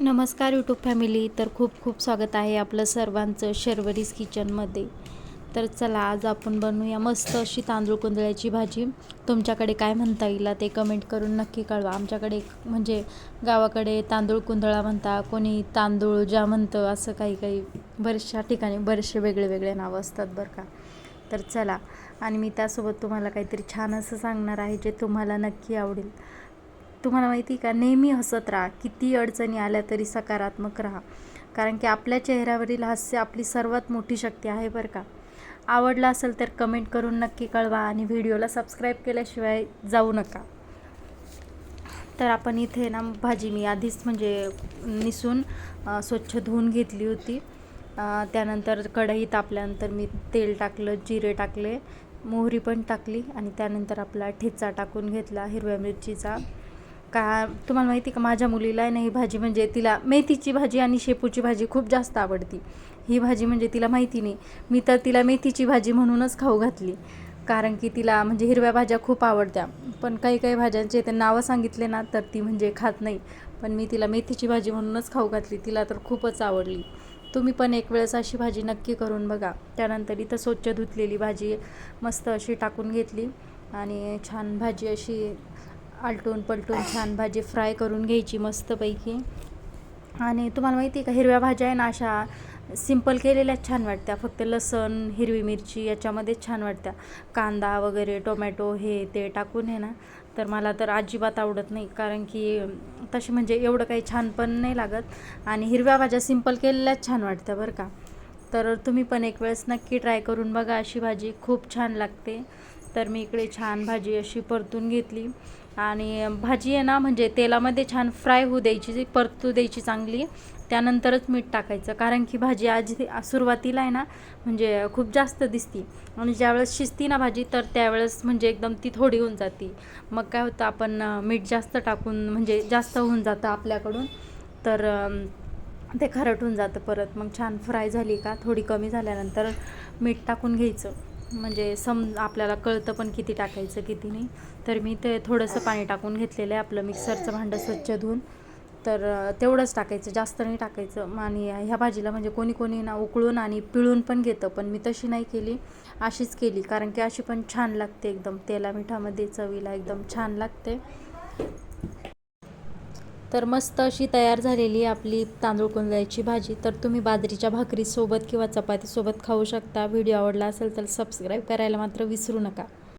नमस्कार YouTube family तर खूप खूप स्वागत आहे आपलं सर्वांचं शर्वरीज किचनमध्ये तर चला आज आपण बनवूया मस्त अशी तांदूळ कुंदळ्याची भाजी. तुमच्याकडे काय म्हणता येईल ते कमेंट करून नक्की कळवा. आमच्याकडे म्हणजे गावाकडे तांदूळ कुंदळा म्हणता कोणी तांदूळ ज्या म्हणतं असं काही काही बऱ्याचशा ठिकाणी बरेचसे वेगळे वेगळे नावं असतात बरं का. तर चला आणि मी त्यासोबत तुम्हाला काहीतरी छान असं सांगणार आहे जे तुम्हाला नक्की आवडेल. तुम्हाला माहिती का? नेहमी हसत राहा. किती अडचणी आल्या तरी सकारात्मक राहा. कारण की आपल्या चेहऱ्यावरील हास्य आपली सर्वात मोठी शक्ती आहे बरं का. आवडला असेल तर कमेंट करून नक्की कळवा आणि व्हिडिओला सबस्क्राईब केल्याशिवाय जाऊ नका. तर आपण इथे ना भाजी मी आधीच म्हणजे निसून स्वच्छ धुवून घेतली होती. त्यानंतर कढई तापल्यानंतर मी तेल टाकलं जिरे टाकले मोहरी पण टाकली आणि त्यानंतर आपला ठेचा टाकून घेतला हिरव्या मिरचीचा. का तुम्हाला माहिती का माझ्या मुलीला आहे ना ही भाजी म्हणजे तिला मेथीची भाजी आणि शेपूची भाजी खूप जास्त आवडती. ही भाजी म्हणजे तिला माहिती नाही. मी तर तिला मेथीची भाजी म्हणूनच खाऊ घातली. कारण की तिला म्हणजे हिरव्या भाज्या खूप आवडत्या. पण काही काही भाज्यांचे ते नावं सांगितले ना तर ती म्हणजे खात नाही. पण मी तिला मेथीची भाजी म्हणूनच खाऊ घातली. तिला तर खूपच आवडली. तुम्ही पण एक वेळेस अशी भाजी नक्की करून बघा. त्यानंतर इथं स्वच्छ धुतलेली भाजी मस्त अशी टाकून घेतली. आणि छान भाजी अशी आलटून पलटून छान भाजी फ्राय करून घ्यायची मस्तपैकी. आणि तुम्हाला माहिती आहे का हिरव्या भाज्या आहे ना अशा सिंपल केलेल्याच छान वाटत्या. फक्त लसण हिरवी मिरची याच्यामध्येच छान वाटत्या. कांदा वगैरे टोमॅटो हे ते टाकून आहे ना तर मला तर अजिबात आवडत नाही. कारण की तसे म्हणजे एवढं काही छान पण नाही लागत. आणि हिरव्या भाज्या सिंपल केलेल्याच छान वाटत्या बरं का. तर तुम्ही पण एक वेळेस नक्की ट्राय करून बघा अशी भाजी खूप छान लागते. तर मी इकडे छान भाजी अशी परतून घेतली. आणि भाजी आहे ना म्हणजे तेलामध्ये छान फ्राय होऊ द्यायची परतू द्यायची चांगली त्यानंतरच मीठ टाकायचं. कारण की भाजी आजी सुरुवातीला आहे ना म्हणजे खूप जास्त दिसती. आणि ज्यावेळेस शिजती ना भाजी तर त्यावेळेस म्हणजे एकदम ती थोडी होऊन जाती. मग काय होतं आपण मीठ जास्त टाकून म्हणजे जास्त होऊन जातं आपल्याकडून. तर ते खारट होऊन जातं परत. मग छान फ्राय झाली का थोडी कमी झाल्यानंतर मीठ टाकून घ्यायचं. म्हणजे सम आपल्याला कळतं पण किती टाकायचं किती नाही. तर मी ते थोडंसं पाणी टाकून घेतलेलं आहे आपलं मिक्सरचं भांडं स्वच्छ धुवून. तर तेवढंच टाकायचं जास्त नाही टाकायचं. आणि ह्या भाजीला म्हणजे कोणी कोणी ना उकळून आणि पिळून पण घेतं पण मी तशी नाही केली. अशीच केली कारण की अशी पण छान लागते एकदम. तेला मिठामध्ये चवीला एकदम छान लागते. तर मस्त अशी तयार झालेली आपली तांदूळ कुंदळ्याची भाजी. तर तुम्ही बाजरीच्या भाकरीसोबत किंवा चपातीसोबत खाऊ शकता. व्हिडिओ आवडला असेल तर सबस्क्राईब करायला मात्र विसरू नका.